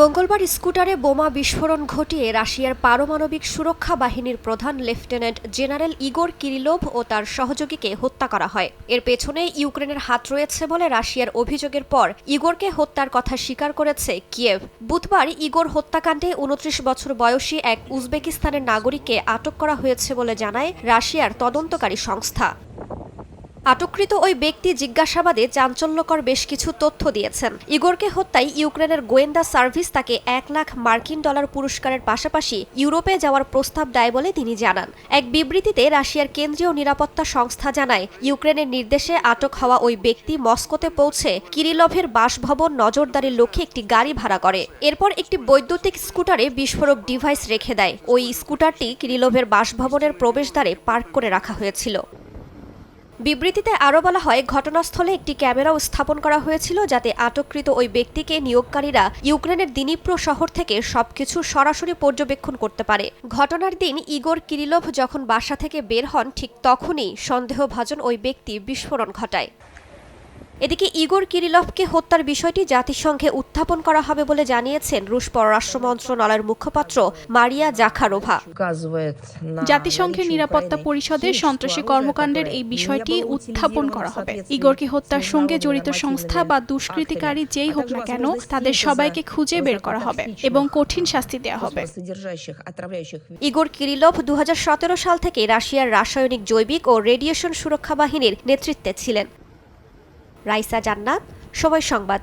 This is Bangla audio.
মঙ্গলবার স্কুটারে বোমা বিস্ফোরণ ঘটিয়ে রাশিয়ার পারমাণবিক সুরক্ষা বাহিনীর প্রধান লেফটেন্যান্ট জেনারেল ইগোর কিরিলোভ ও তার সহযোগীকে হত্যা করা হয়। এর পেছনে ইউক্রেনের হাত রয়েছে বলে রাশিয়ার অভিযোগের পর ইগোরকে হত্যার কথা স্বীকার করেছে কিয়েভ। বুধবার ইগোর হত্যাকাণ্ডে উনত্রিশ বছর বয়সী এক উজবেকিস্তানের নাগরিককে আটক করা হয়েছে বলে জানায় রাশিয়ার তদন্তকারী সংস্থা। আটককৃত ওই ব্যক্তি জিজ্ঞাসাবাদে চাঞ্চল্যকর বেশ কিছু তথ্য দিয়েছেন। ইগোরকে হত্যায় ইউক্রেনের গোয়েন্দা সার্ভিস তাকে এক লাখ মার্কিন ডলার পুরস্কারের পাশাপাশি ইউরোপে যাওয়ার প্রস্তাব দেয় বলে তিনি জানান। এক বিবৃতিতে রাশিয়ার কেন্দ্রীয় নিরাপত্তা সংস্থা জানায়, ইউক্রেনের নির্দেশে আটক হওয়া ওই ব্যক্তি মস্কোতে পৌঁছে কিরিলভের বাসভবন নজরদারির লক্ষ্যে একটি গাড়ি ভাড়া করে। এরপর একটি বৈদ্যুতিক স্কুটারে বিস্ফোরক ডিভাইস রেখে দেয়। ওই স্কুটারটি কিরিলভের বাসভবনের প্রবেশদ্বারে পার্ক করে রাখা হয়েছিল। বিবৃতিতে আরও বলা হয়, ঘটনাস্থলে একটি ক্যামেরাও স্থাপন করা হয়েছিল যাতে আটককৃত ওই ব্যক্তিকে নিয়োগকারীরা ইউক্রেনের দিনীপ্র শহর থেকে সবকিছু সরাসরি পর্যবেক্ষণ করতে পারে। ঘটনার দিন ইগোর কিরিলভ যখন বাসা থেকে বের হন, ঠিক তখনই সন্দেহভাজন ওই ব্যক্তি বিস্ফোরণ ঘটায়। এদিকে ইগোর কিরিলভকে হত্যার বিষয়টি জাতিসংঘে উত্থাপন করা হবে বলে জানিয়েছেন রুশ পররাষ্ট্র মন্ত্রণালয়ের মুখপাত্র মারিয়া জাখারোভা। জাতিসংঘের নিরাপত্তা পরিষদের সন্ত্রাসী কর্মকাণ্ডের এই বিষয়টি উত্থাপন করা হবে। ইগোরকে হত্যার সঙ্গে জড়িত সংস্থা বা দুষ্কৃতিকারী যেই হোক না কেন তাদের সবাইকে খুঁজে বের করা হবে এবং কঠিন শাস্তি দেওয়া হবে। ইগোর কিরিলভ দু সাল থেকে রাশিয়ার রাসায়নিক জৈবিক ও রেডিয়েশন সুরক্ষা বাহিনীর নেতৃত্বে ছিলেন। রাইসা জান্নাত সময় সংবাদ।